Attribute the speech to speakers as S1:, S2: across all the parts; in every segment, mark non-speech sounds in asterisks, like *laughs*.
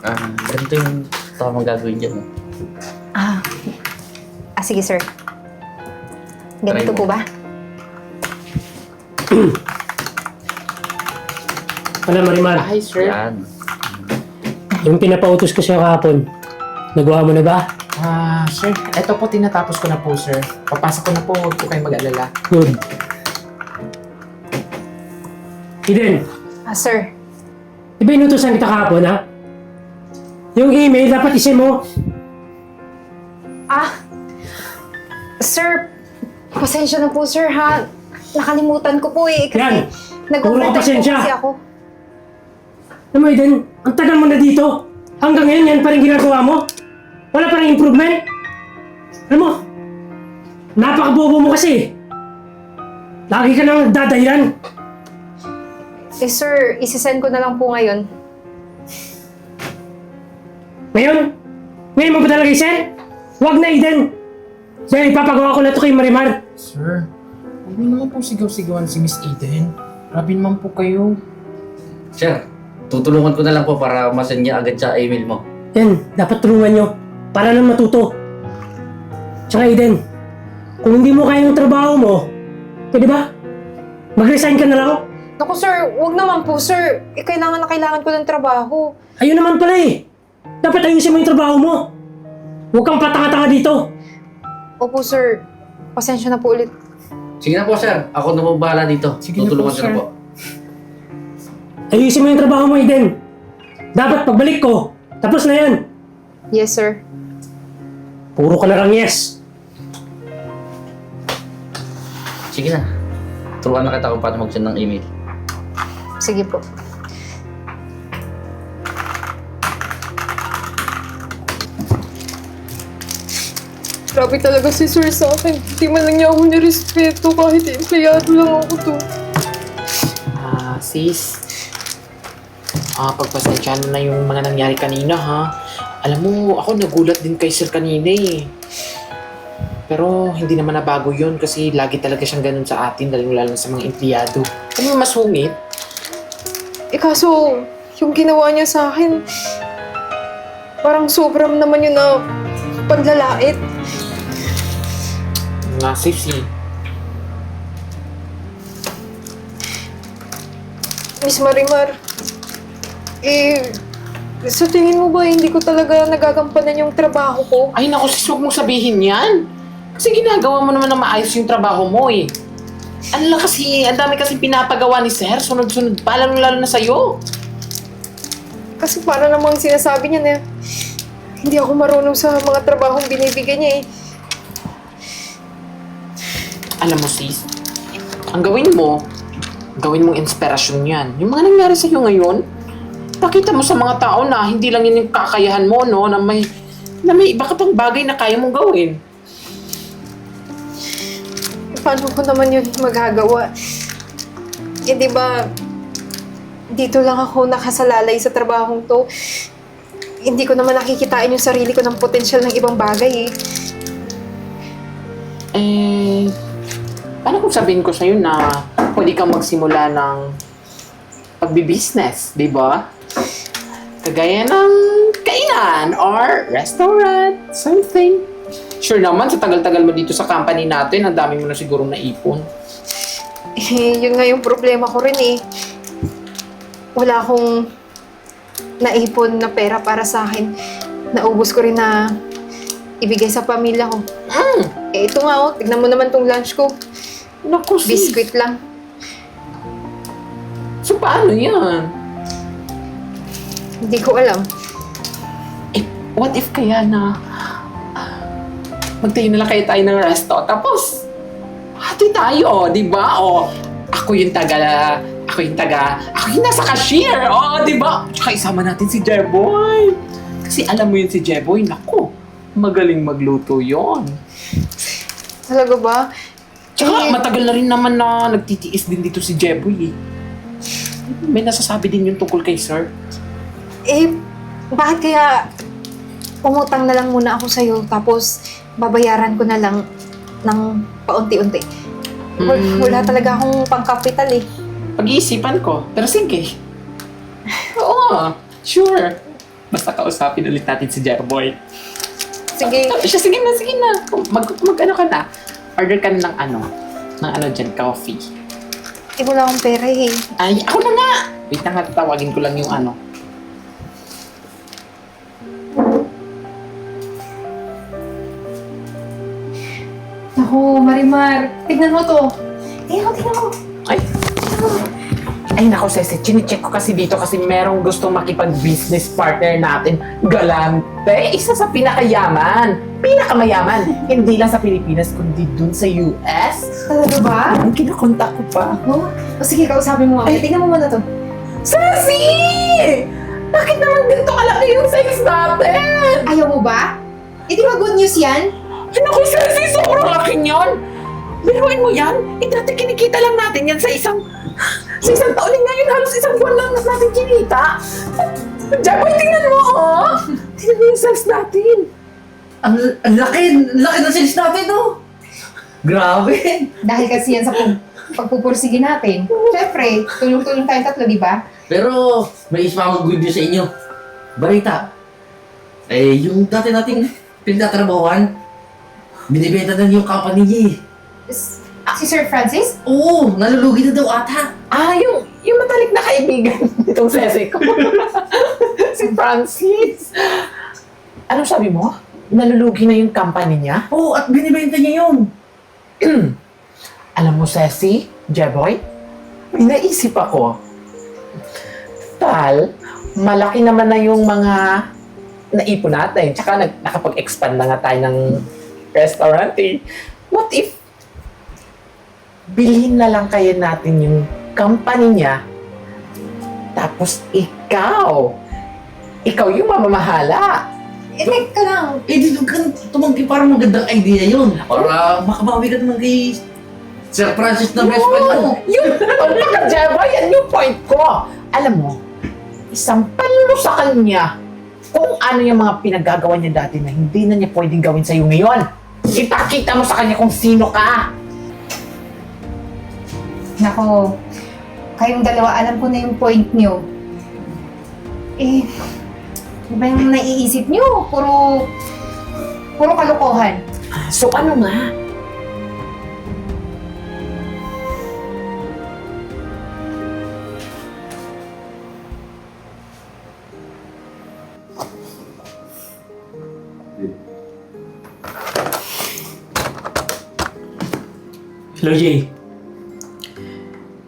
S1: Ah, ganito yung tamang gagawin dyan.
S2: Ah, ah sige sir. Ganito
S1: Try mo.
S2: po ba? *clears throat*
S3: Ano, Marimar?
S4: Hi, sir.
S1: Yan.
S3: Yung pinapautos ko sa'yo kahapon, nagawa mo na ba?
S4: Ah, sir. Ito po, tinatapos ko na po, sir. Papasok ko na po. Huwag po kayong mag-alala.
S3: Good. Eden,
S2: Ah, sir.
S3: di ba inutosan kita kahapon, ha? Yung email, dapat isin mo.
S2: Ah, sir, pasensya na po sir ha. Nakalimutan ko po eh. Kasi
S3: Yan.
S2: nag-overtime
S3: Puro pasensya.
S2: po kasi ako.
S3: Alam mo, Eden, ang tagal mo na dito. Hanggang ngayon, yan pa rin ginagawa mo. Wala pa rin improvement. Alam mo, napakabobo mo kasi. Lagi ka nang nagdadahilan.
S2: Eh sir, isisend ko na lang po ngayon.
S3: Ngayon, ngayon mo ba talaga isin? Huwag na, Eden. Dahil ipapagawa ko na ito kay Marimar.
S4: Sir, huwag niyo naman po sigaw-sigawan si Miss Eden. Grabe naman po kayo.
S1: Sir, tutulungan ko na lang po para masend niya agad sa email mo.
S3: Yan, dapat tulungan nyo para lang matuto. Tsaka Eden, kung hindi mo kaya yung trabaho mo, pwede ba? Mag-resign ka na lang.
S2: Naku sir, wag naman po sir. Eh, kailangan na kailangan ko ng trabaho.
S3: Ayun naman pala eh. Dapat ayusin mo yung trabaho mo. Huwag kang patanga-tanga dito.
S2: Opo sir, pasensya na po ulit.
S1: Sige na po, sir. Ako na po bahala dito.
S4: Sige na
S1: Tutulungan
S4: po,
S1: ko na
S4: sir.
S1: po.
S3: Ayusin mo yung trabaho mo, Eden. Dapat pagbalik ko, tapos na yan.
S2: Yes sir.
S3: Puro ka na lang yes.
S1: Sige na. Turuan na kita kung paano mag-send ng email.
S2: Sige po.
S5: Grabe talaga si Sir sa akin. Hindi man lang niya ako nirespeto kahit empleyado lang ako to.
S4: Ah, sis. Ah, pagpasensya na yung mga nangyari kanina, ha? Alam mo, ako nagulat din kay Sir kanina, eh. Pero hindi naman nabago yun kasi lagi talaga siyang ganun sa atin, lalo-lalo sa mga empleyado. Ano yung mas hungit?
S5: Eh kaso, yung ginawa niya sa akin, parang sobrang naman yun na panlalait.
S4: Nga, sis, eh.
S5: Miss Marimar, eh, sa tingin mo ba hindi ko talaga nagagampanan yung trabaho ko?
S4: Ay, naku, sis, huwag mong sabihin yan. Kasi ginagawa mo naman na maayos yung trabaho mo, eh. Ano lang kasi, ang dami kasi pinapagawa ni Sir, sunod-sunod pa, lalo-lalo na sa'yo.
S5: Kasi para namang sinasabi niya na hindi ako marunong sa mga trabahong binibigyan niya eh.
S4: Alam mo, sis, ang gawin mo, gawin mong inspirasyon yan. Yung mga nangyari sa'yo ngayon, pakita mo sa mga tao na hindi lang yun yung kakayahan mo, no? Na may, na may iba ka pang bagay na kaya mong gawin.
S5: Paano ko naman yun magagawa? Eh, di ba, dito lang ako nakasalalay sa trabahong to. Hindi ko naman nakikitain yung sarili ko ng potensyal ng ibang bagay eh.
S4: Eh, paano kung sabihin ko sa'yo na pwede kang magsimula ng pagbibusiness, di ba? Kagaya ng kainan or restaurant, something. Sure naman, sa tagal-tagal mo dito sa company natin, ang dami mo na siguro naipon.
S5: Eh, yun nga yung problema ko rin eh. Wala akong naipon na pera para sa akin. Naubos ko rin na ibigay sa pamilya ko.
S4: Mm.
S5: Eh, ito nga oh, tignan mo naman tong lunch ko.
S4: Naku, sis.
S5: Biscuit lang.
S4: So, paano yan?
S5: Hindi ko alam.
S4: Eh, what if kaya na ah, magtayo na lang kayo tayo ng resto, tapos hati tayo, di ba? O, ako yung taga, ako yung taga, ako yung nasa cashier, o, di ba? Tsaka isama natin si Jeboy. Kasi alam mo yun si Jeboy, naku, magaling magluto yon.
S5: Talaga ba?
S4: Tsaka
S5: Eh,
S4: matagal na rin naman na nagtitiis din dito si Jeboy eh. May nasasabi din yung tungkol kay Sir.
S5: Eh, bakit kaya umutang na lang muna ako sa'yo tapos babayaran ko na lang ng paunti-unti? Wal-
S4: Hmm.
S5: Wala talaga akong pangkapital eh.
S4: Pag-iisipan ko. Pero sige. Oo, sure. Basta kausapin ulit natin si Jerboy.
S6: Sige.
S4: Siya, sige na, sige na. Mag, mag ano ka na. Order ka na ng ano. Ng ano dyan, coffee.
S6: Eh, wala akong pera eh.
S4: Ay, ako na nga! Wait na nga, tatawagin ko lang yung ano.
S5: Naku, Marimar. Tignan mo to. Tignan mo, tignan mo.
S4: Ay! Ay, nako, Ceci. Chine-check ko kasi dito kasi merong gustong makipag-business partner natin. Galante! Isa sa pinakayaman. Pinakamayaman. Hindi lang sa Pilipinas, kundi dun sa US.
S5: Talaga ba?
S4: Ang kinakontak ko pa.
S5: Oh, o sige, kausapin mo. Ay, tignan mo muna to.
S4: Ceci! Bakit naman ganito kalaki yung size natin?
S5: Ayaw mo ba? Eh, di ba good news yan?
S4: Ay, naku, Ceci! Sobrang laki niyan! Biruin mo yan? Eh, dati kinikita lang natin yan sa isang... Sa isang taon eh, ngayon, halos isang buwan lang natin kinita. Jaboy, tingnan mo, oh! Tingnan mo yung size natin.
S1: Ang, ang laki, ang laki ng sales natin, no? Grabe.
S5: Dahil kasi yan sa pag pagpupursige natin. Siyempre, tulong-tulong tayong tatlo, di ba?
S1: Pero, may isa akong good news sa inyo. Balita. Eh, yung dati nating pinagtatrabahuan, binibenta na yung company niya eh.
S5: S- Si Sir Francis?
S1: Oo, nalulugi na daw ata.
S4: Ah, yung, yung matalik na kaibigan *laughs* nitong sese ko. *laughs* si Francis. Anong sabi mo? Nalulugi na yung company niya?
S1: Oo, at binibenta niya yun. *clears throat*
S4: Alam mo, Ceci, Jeboy, may naisip ako. Tal, malaki naman na yung mga naipon natin. Tsaka nag, nakapag-expand na nga tayo ng restaurant eh. What if bilhin na lang kaya natin yung company niya tapos ikaw, ikaw yung mamamahala.
S5: Eh, teka lang.
S1: Eh, dito ka tumanggi parang magandang idea yun. Para makabawi ka naman kay Sir Francis na best friend mo.
S4: Yung pagkakajaba, yan yung point ko. Alam mo, isang mo sa kanya kung ano yung mga pinagagawa niya dati na hindi na niya pwedeng gawin sa'yo ngayon. Ipakita mo sa kanya kung sino ka.
S5: Nako, kayong dalawa, alam ko na yung point nyo. Eh, ano ba yung naiisip nyo? Puro, puro kalokohan.
S4: So ano nga?
S3: Hello, Jay.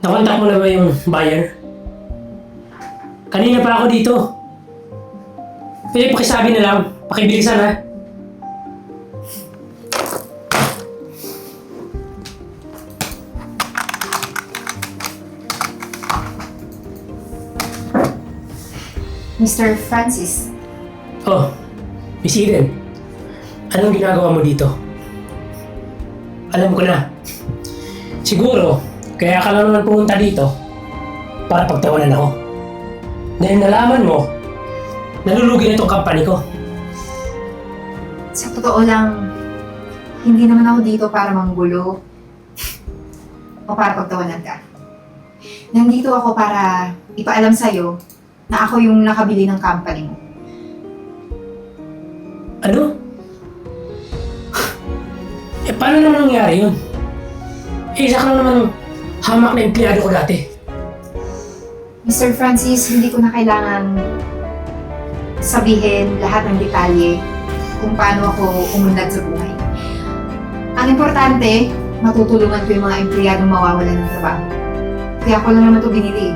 S3: Nakontak mo na ba yung buyer? Kanina pa ako dito. Pwede pakisabi na lang. Pakibilisan ha.
S5: Mr. Francis,
S3: Oh, Miss Eden. Anong ginagawa mo dito? Alam ko na. Siguro, kaya ka lang naman pumunta dito para pagtawanan ako. Dahil nalaman mo, nalulugi na itong company ko.
S5: sa totoo lang, hindi naman ako dito para manggulo o para pagtawanan ka. Nandito ako para ipaalam sa'yo na ako yung nakabili ng company mo.
S3: Ano? eh, paano naman nangyari yun? Eh, isa ka lang naman hamak na empleyado ko dati.
S5: Mr. Francis, hindi ko na kailangan sabihin lahat ng detalye kung paano ako umunlad sa buhay. Ang importante, matutulungan ko yung mga empleyadong mawawalan ng trabaho. Kaya ako lang naman ito binili.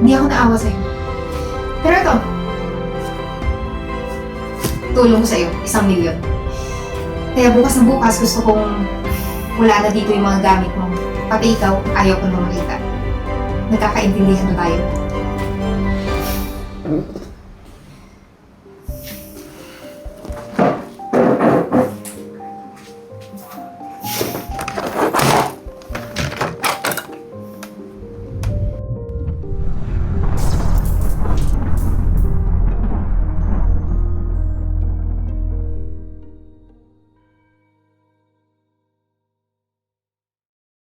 S5: Hindi ako naawa sa'yo. Pero ito, tulong ko sa'yo, isang milyon. Kaya bukas na bukas gusto kong wala na dito yung mga gamit mo. Pati ikaw, ayaw ko na makita. Nagkakaintindihan na tayo.